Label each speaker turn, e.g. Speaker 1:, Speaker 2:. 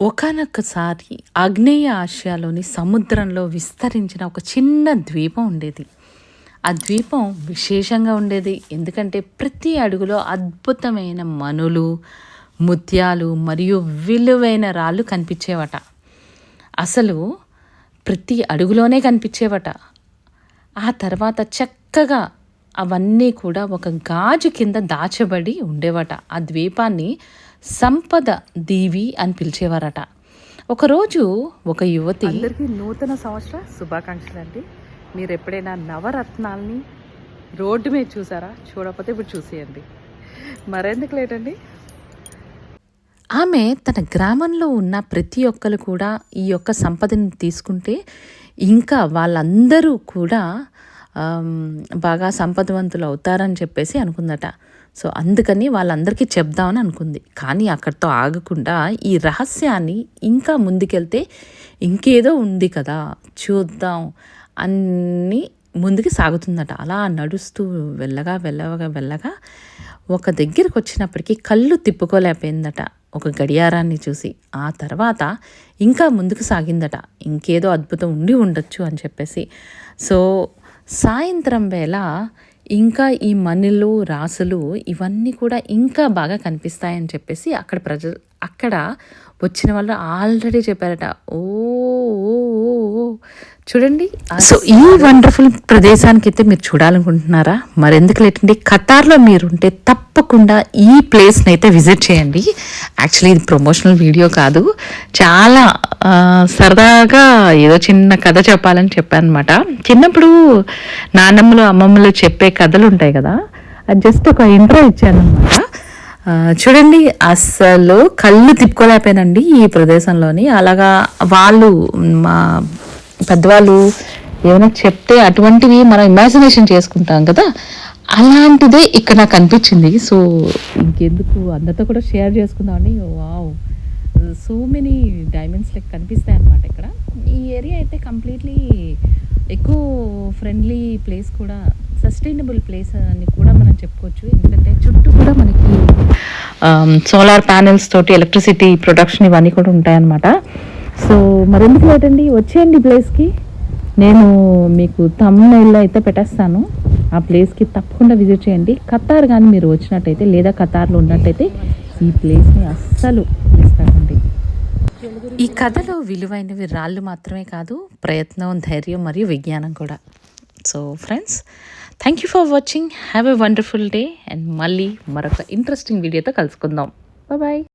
Speaker 1: ఒకనొకసారి ఆగ్నేయ ఆసియాలోని సముద్రంలో విస్తరించిన ఒక చిన్న ద్వీపం ఉండేది. ఆ ద్వీపం విశేషంగా ఉండేది. ఎందుకంటే ప్రతి అడుగులో అద్భుతమైన మనులు ముత్యాలు మరియు విలువైన రాళ్ళు కనిపించేవట. అసలు ప్రతి అడుగులోనే కనిపించేవట. ఆ తర్వాత చక్కగా అవన్నీ కూడా ఒక గాజు కింద దాచబడి ఉండేవట. ఆ ద్వీపాన్ని సంపద దీవి అని పిలిచేవారట. ఒకరోజు ఒక యువతి
Speaker 2: అందరికీ నూతన సంవత్సర శుభాకాంక్షలు అండి. మీరు ఎప్పుడైనా నవరత్నాల్ని రోడ్డు మీద చూసారా? చూడకపోతే ఇప్పుడు చూసేయండి. మరెందుకు లేటండి?
Speaker 1: ఆమె తన గ్రామంలో ఉన్న ప్రతి ఒక్కరు కూడా ఈ యొక్క సంపదని తీసుకుంటే ఇంకా వాళ్ళందరూ కూడా బాగా సంపదవంతులు అవుతారని చెప్పేసి అనుకుందట. సో అందుకని వాళ్ళందరికీ చెప్దామని అనుకుంది. కానీ అక్కడితో ఆగకుండా ఈ రహస్యాన్ని ఇంకా ముందుకెళ్తే ఇంకేదో ఉంది కదా చూద్దాం అన్ని ముందుకు సాగుతుందట. అలా నడుస్తూ వెళ్ళగా వెళ్ళగా వెళ్ళగా ఒక దగ్గరికి వచ్చినప్పటికీ కళ్ళు తిప్పుకోలేకపోయిందట ఒక గడియారాన్ని చూసి. ఆ తర్వాత ఇంకా ముందుకు సాగిందట. ఇంకేదో అద్భుతం ఉండి ఉండొచ్చు అని చెప్పేసి. సో సాయంత్రం వేళ ఇంకా ఈ మణిలు రాసులు ఇవన్నీ కూడా ఇంకా బాగా కనిపిస్తాయని చెప్పేసి అక్కడ ప్రజలు అక్కడ వచ్చిన వాళ్ళు ఆల్రెడీ చెప్పారట. ఓ. చూడండి సో ఈ వండర్ఫుల్ ప్రదేశానికి అయితే మీరు చూడాలనుకుంటున్నారా? మరెందుకు లేటండి? ఖతార్లో మీరుంటే తప్పకుండా ఈ ప్లేస్ని అయితే విజిట్ చేయండి. యాక్చువల్లీ ఇది ప్రమోషనల్ వీడియో కాదు. చాలా సరదాగా ఏదో చిన్న కథ చెప్పాలని చెప్పాను అనమాట చిన్నప్పుడు నానమ్మలు అమ్మమ్మలు చెప్పే కథలు ఉంటాయి కదా అది జస్ట్ ఒక ఇంట్రో ఇచ్చాను అనమాట చూడండి అస్సలు కళ్ళు తిప్పుకోలేకపోయానండి ఈ ప్రదేశంలోని. అలాగా వాళ్ళు మా పెద్దవాళ్ళు ఏమైనా చెప్తే అటువంటివి మనం ఇమాజినేషన్ చేసుకుంటాం కదా అలాంటిదే ఇక్కడ నాకు అనిపించింది. సో ఇంకెందుకు? అందరితో కూడా షేర్ చేసుకుందామండి వావ్. సో మెనీ డైమండ్స్ లెక్క కనిపిస్తాయి అనమాట ఇక్కడ. ఈ ఏరియా అయితే కంప్లీట్లీ ఎక్కువ ఫ్రెండ్లీ ప్లేస్ కూడా సస్టైనబుల్ ప్లేస్ అని కూడా మనం చెప్పుకోవచ్చు. ఎందుకంటే చుట్టూ కూడా మనకి సోలార్ ప్యానెల్స్ తోటి ఎలక్ట్రిసిటీ ప్రొడక్షన్ ఇవన్నీ కూడా ఉంటాయన్నమాట. సో మరెందుకు లేదండి వచ్చేయండి ప్లేస్కి. నేను మీకు తమ్నైల్లో అయితే పెట్టేస్తాను. ఆ ప్లేస్కి తప్పకుండా విజిట్ చేయండి. ఖతార్ కానీ మీరు వచ్చినట్టయితే లేదా ఖతార్లో ఉన్నట్టయితే ఈ ప్లేస్ని అస్సలు ఈ కథలో విలువైనవి రాళ్ళు మాత్రమే కాదు ప్రయత్నం ధైర్యం మరియు విజ్ఞానం కూడా. So friends thank you for watching have a wonderful day and మళ్ళీ మరొక ఇంట్రెస్టింగ్ వీడియోతో కలుసుకుందాం. బాయ్